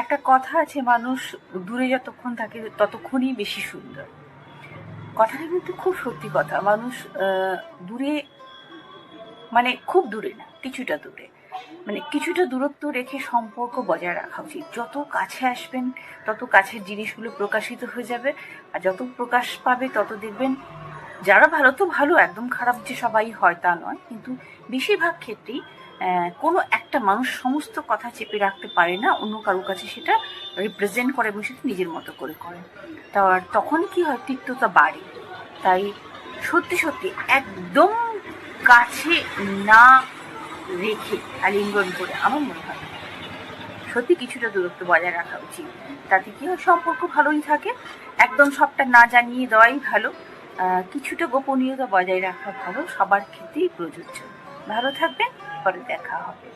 একটা কথা আছে, মানুষ দূরে যতক্ষণ থাকে ততক্ষণই বেশি সুন্দর। কথাটা কিন্তু খুব সত্যি কথা। মানুষ দূরে মানে খুব দূরে না, কিছুটা দূরে। মানে কিছুটা দূরত্ব রেখে সম্পর্ক বজায় রাখা উচিত। যত কাছে আসবেন, তত কাছের জিনিসগুলো প্রকাশিত হয়ে যাবে। আর যত প্রকাশ পাবে, তত দেখবেন যারা ভালো, তো ভালো, একদম খারাপ যে সবাই হয় তা নয়। কিন্তু বেশিরভাগ ক্ষেত্রেই কোনো একটা মানুষ সমস্ত কথা চেপে রাখতে পারে না, অন্য কারোর কাছে সেটা রিপ্রেজেন্ট করে এবং সেটা নিজের মতো করে করে। তা তখন কি হয়, তিক্ততা বাড়ে। তাই সত্যি সত্যি একদম কাছে না রেখে আলিঙ্গন করে আমার মনে হয় সত্যি কিছুটা দূরত্ব বজায় রাখা উচিত। তাতে কি হয়, সম্পর্ক ভালোই থাকে। একদম সবটা না জানিয়ে দেওয়াই ভালো। কিছুটা গোপনীয়তা বজায় রাখা ভালো সবার ক্ষেত্রেই প্রযোজ্য। ভালো থাকবেন পরে দেখা হবে।